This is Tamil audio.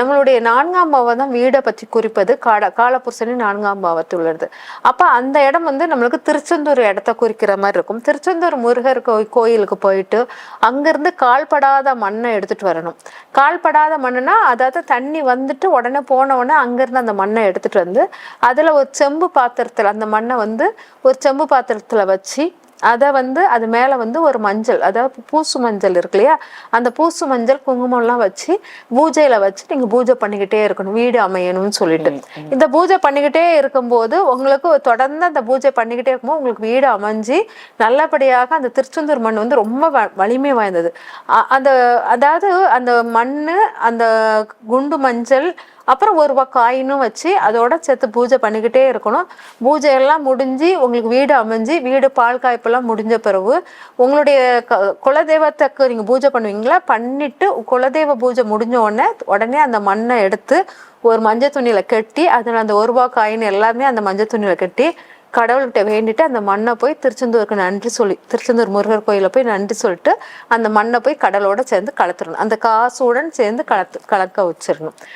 நம்மளுடைய நான்காம் பாவம் தான் வீடை பற்றி குறிப்பது. காட காலபுருஷனி நான்காம் பாவத்தில் உள்ளது. அப்போ அந்த இடம் வந்து நம்மளுக்கு திருச்செந்தூர் இடத்த குறிக்கிற மாதிரி இருக்கும். திருச்செந்தூர் முருகர் கோயிலுக்கு போயிட்டு அங்கேருந்து கால்படாத மண்ணை எடுத்துட்டு வரணும். கால்படாத மண்ணுனா அதாவது தண்ணி வந்துட்டு உடனே போனவுடனே அங்கேருந்து அந்த மண்ணை எடுத்துட்டு வந்து அதில் ஒரு செம்பு பாத்திரத்தில் அந்த மண்ணை வந்து ஒரு செம்பு பாத்திரத்தில் வச்சு அதை வந்து அது மேலே வந்து ஒரு மஞ்சள் அதாவது பூசு மஞ்சள் இருக்கு இல்லையா? அந்த பூசு மஞ்சள் குங்குமம்லாம் வச்சு பூஜையில் வச்சு நீங்கள் பூஜை பண்ணிக்கிட்டே இருக்கணும். வீடு அமையணும்னு சொல்லிட்டு. இந்த பூஜை பண்ணிக்கிட்டே இருக்கும்போது உங்களுக்கு தொடர்ந்து அந்த பூஜை பண்ணிக்கிட்டே இருக்கும்போது உங்களுக்கு வீடு அமைஞ்சு நல்லபடியாக அந்த திருச்செந்தூர் மண் வந்து ரொம்ப வ- வலிமை வாய்ந்தது. அந்த அதாவது அந்த மண் அந்த குண்டு மஞ்சள் அப்புறம் ஒரு ரூபாய் காயினும் வச்சு அதோட சேர்த்து பூஜை பண்ணிக்கிட்டே இருக்கணும். பூஜை எல்லாம் முடிஞ்சு உங்களுக்கு வீடு அமைஞ்சு வீடு பால் காய்ப்பெல்லாம் முடிஞ்ச பிறகு உங்களுடைய க குலதெய்வத்துக்கு நீங்கள் பூஜை பண்ணுவீங்களா? பண்ணிட்டு குலதெய்வ பூஜை முடிஞ்ச உடனே உடனே அந்த மண்ணை எடுத்து ஒரு மஞ்சள் துணியில கட்டி அதில் அந்த ஒரு ரூபாய் காயின் எல்லாமே அந்த மஞ்சள் துணியில கட்டி கடவுள்கிட்ட வேண்டிட்டு அந்த மண்ணை போய் திருச்செந்தூருக்கு நன்றி சொல்லி திருச்செந்தூர் முருகர் கோயிலில் போய் நன்றி சொல்லிட்டு அந்த மண்ணை போய் கடலோட சேர்ந்து கலத்துடணும் அந்த காசுடன் சேர்ந்து கலத்து கலக்க வச்சிடணும்.